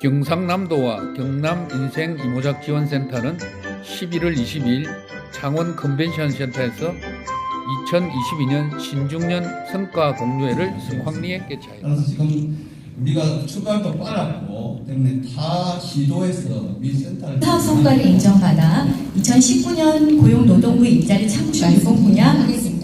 경상남도와 경남 인생 이모작 지원센터는 11월 22일 창원 컨벤션 센터에서 2022년 신중년 성과 공유회를 성황리에 개최하였다. 따라서 지금 우리가 출발도 빨랐고 때문에 타 시도에서 밀센터를 사업 성과를 인정받아 2019년 고용노동부 일자리 창출 알공 분야 하겠습니다.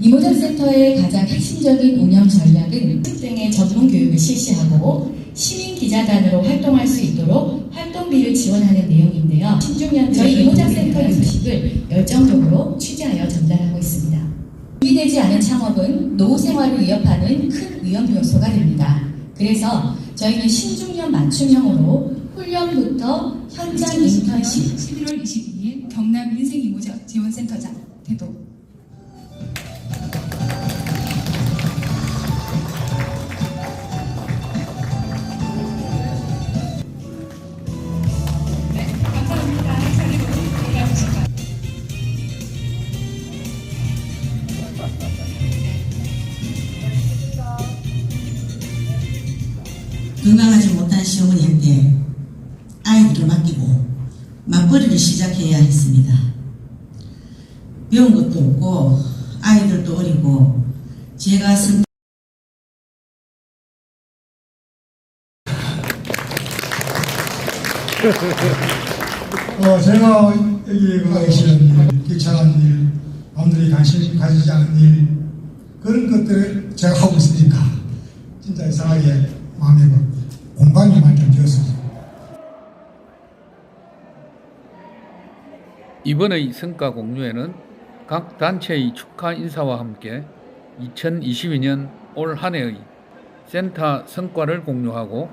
이모작 센터의 가장 핵심적인 운영 전략은 등의 전문 교육을 실시하고 시민 기자단으로 활동할 수 있도록 활동비를 지원하는 내용인데요. 신중년 저희 이모작 센터 유식을 열정적으로 취재하여 전달하고 있습니다. 준비되지 않은 창업은 노후 생활을 위협하는 큰 위험 요소가 됩니다. 그래서 저희는 신중년 맞춤형으로 훈련부터 현장 인턴십 11월 22일 경남 인생 이모자 지원센터장 태도 건강하지 못한 시어머니한테 아이들을 맡기고 맞벌이를 시작해야 했습니다. 배운 것도 없고 아이들도 어리고 제가 선 어, 제가 여기 그 계시는 일, 귀찮은 일, 남들이 관심 가지지 않은 일, 그런 것들을 제가 하고 있으니까 진짜 이상하게 마음에 그 공감이 많이 좀 되었습니다. 이번의 성과 공유회는 각 단체의 축하 인사와 함께 2022년 올 한 해의 센터 성과를 공유하고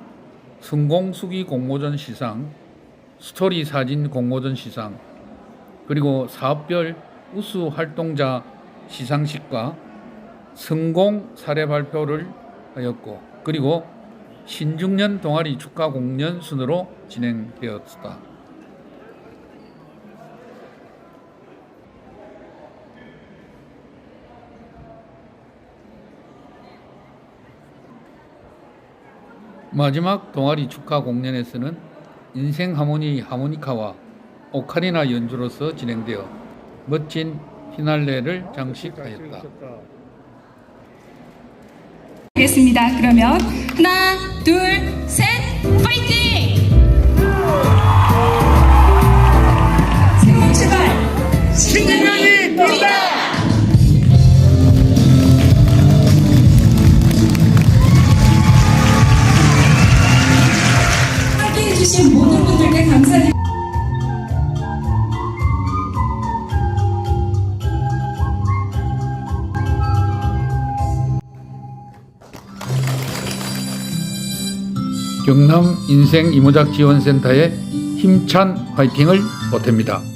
성공 수기 공모전 시상, 스토리 사진 공모전 시상, 그리고 사업별 우수 활동자 시상식과 성공 사례 발표를 하였고, 그리고 신중년 동아리 축하 공연 순으로 진행되었다. 마지막 동아리 축하 공연에서는 인생 하모니 하모니카와 오카리나 연주로서 진행되어 멋진 피날레를 장식하였다. 하겠습니다. 그러면 하나, 둘, 셋, 파이팅! 새로운 출발! 신중년이 본다! 함께해주신 모든 분들께 감사드립니다. 경남 인생 이모작 지원센터의 힘찬 화이팅을 보탭니다.